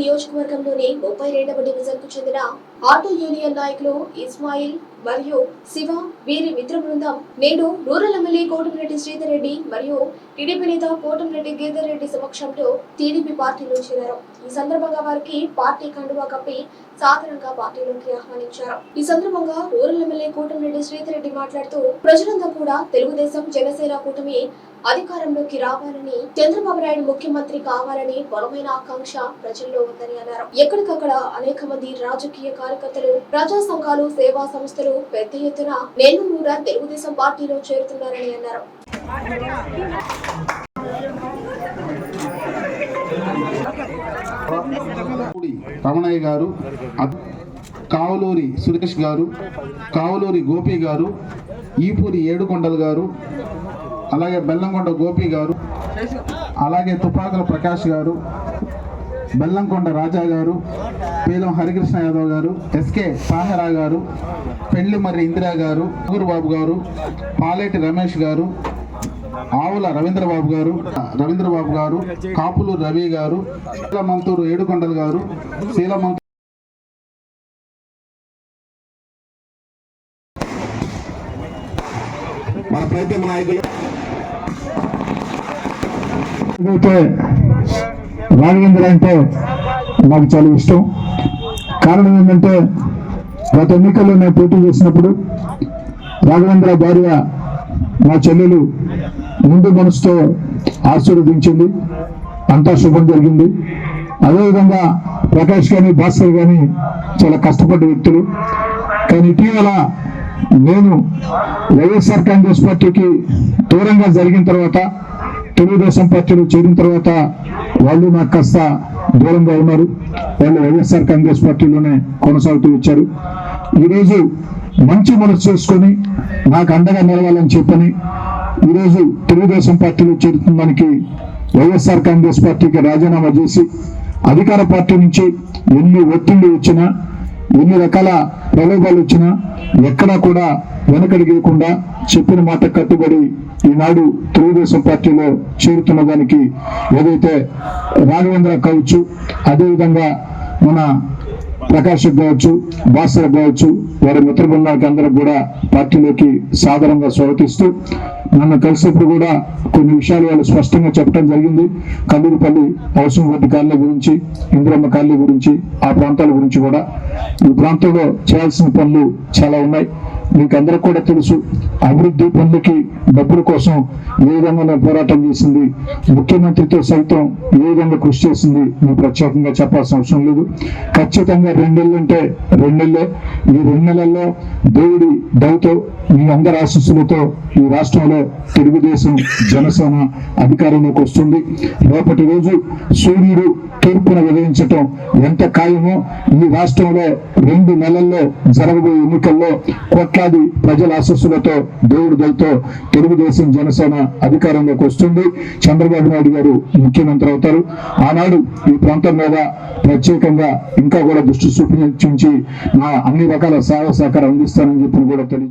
నియోజకవర్గంలోని ముప్పై రెండవ డివిజన్కు చెందిన ఆటో యూనియన్ నాయకులు ఇస్మాయిల్ మరియు శివ వీరి మిత్ర బృందం నేడు రూరల్ ఎమ్మెల్యే కోటమిరెడ్డి శ్రీధర్ రెడ్డి మరియు టీడీపీ నేత కోటమిరెడ్డి గిరిధర్ రెడ్డి సమక్షంలో టీడీపీ పార్టీలో చేరారు. ఈ సందర్భంగా వారికి పార్టీ కండువా కప్పి సాధారణంగా పార్టీలోకి ఆహ్వానించారు. ఈ సందర్భంగా రూరల్ ఎమ్మెల్యే కోటమిరెడ్డి శ్రీధర్ రెడ్డి మాట్లాడుతూ ప్రజలంతా కూడా తెలుగుదేశం జనసేన కూటమి అధికారంలోకి రావాలని చంద్రబాబు నాయుడు ముఖ్యమంత్రి కావాలని బలమైన ఆకాంక్ష ప్రజల్లో ఉందని అన్నారు. ఎక్కడికక్కడ అనేక మంది రాజకీయ కార్యకర్తలు ప్రజా సంఘాలు సేవా సంస్థలు పెద్ద ఎత్తున నేను కూడా తెలుగుదేశం పార్టీలో చేరుతున్నారని అన్నారు. రమణయ్య గారు కావలూరి కావులూరి సురేష్ గారు కావులూరి గోపి గారు ఈపూరి ఏడుకొండలు గారు అలాగే బెల్లంకొండ గోపి గారు అలాగే తుపాకుల ప్రకాష్ గారు బెల్లంకొండ రాజా గారు పీలం హరికృష్ణ యాదవ్ గారు ఎస్కే సాహరా గారు పెండ్లిమర్రి ఇందిరా గారు బాబు గారు పాలేటి రమేష్ గారు ఆవుల రవీంద్రబాబు గారు రవీంద్రబాబు గారు కాపులు రవి గారు శీలమంతూరు ఏడుకొండలు గారు శీలమంతూరు మన ప్రతిమ నాయకులు. రాఘవేంద్ర అంటే నాకు చాలా ఇష్టం. కారణం ఏంటంటే గత ఎన్నికల్లో నేను పోటీ చేసినప్పుడు రాఘవేంద్ర భార్య నా చెల్లెలు ముందు మనసుతో ఆశీర్వదించింది. అంతా శుభం జరిగింది. అదేవిధంగా ప్రకాష్ కానీ భాస్కర్ కానీ చాలా కష్టపడ్డ వ్యక్తులు. కానీ ఇటీవల నేను వైఎస్ఆర్ కాంగ్రెస్ పార్టీకి దూరంగా జరిగిన తర్వాత తెలుగుదేశం పార్టీలో చేరిన తర్వాత వాళ్ళు నాకు కాస్త దూరంగా ఉన్నారు. వాళ్ళు వైఎస్ఆర్ కాంగ్రెస్ పార్టీలోనే కొనసాగుతూ వచ్చారు. ఈరోజు మంచి మనసు చేసుకొని నాకు అండగా నిలవాలని చెప్పని ఈరోజు తెలుగుదేశం పార్టీలో చేరుతుందానికి వైఎస్ఆర్ కాంగ్రెస్ పార్టీకి రాజీనామా చేసి అధికార పార్టీ నుంచి ఎన్ని ఒత్తిళ్ళు వచ్చినా ఎన్ని రకాల ప్రలోభాలు వచ్చినా ఎక్కడా కూడా వెనకడిగకుండా చెప్పిన మాట కట్టుబడి ఈనాడు తెలుగుదేశం పార్టీలో చేరుతున్న దానికి ఏదైతే రాఘవేంద్ర కావచ్చు అదేవిధంగా మన ప్రకాష్ కావచ్చు భాస్కర్ కావచ్చు వారి మిత్ర బృందానికి అందరూ కూడా పార్టీలోకి సాధారణంగా స్వాగతిస్తూ నన్ను కలిసినప్పుడు కూడా కొన్ని విషయాలు వాళ్ళు స్పష్టంగా చెప్పడం జరిగింది. కల్లూరుపల్లి హౌసింగ్ బోర్డు కాలనీ గురించి ఇందిరమ్మ కాలనీ గురించి ఆ ప్రాంతాల గురించి కూడా. ఈ ప్రాంతంలో చేయాల్సిన పనులు చాలా ఉన్నాయి. మీకు కూడా తెలుసు అభివృద్ధి పనులకి డబ్బుల కోసం ఏ విధంగా పోరాటం చేసింది ముఖ్యమంత్రితో సైతం ఏ విధంగా కృషి చేసింది నేను ప్రత్యేకంగా చెప్పాల్సిన అవసరం లేదు. ఖచ్చితంగా రెండేళ్ళు అంటే రెండేళ్ళే ఈ రెండు నెలల్లో దేవుడి దయతో మీ అందరి ఆశీస్సులతో ఈ రాష్ట్రంలో తెలుగుదేశం జనసేన అధికారంలోకి వస్తుంది. రేపటి రోజు సూర్యుడు తూర్పున విధించటం ఎంత ఖాయమో ఈ రాష్ట్రంలో రెండు నెలల్లో జరగబోయే ఎన్నికల్లో కోట్లాది ప్రజల ఆశస్సులతో దేవుడి దయతో తెలుగుదేశం జనసేన అధికారంలోకి వస్తుంది. చంద్రబాబు నాయుడు గారు ముఖ్యమంత్రి అవుతారు. ఆనాడు ఈ ప్రాంతం మీద ప్రత్యేకంగా ఇంకా కూడా దృష్టి చూపించి నా అన్ని రకాల సహాయ సహకారం అందిస్తానని చెప్పి కూడా తెలియ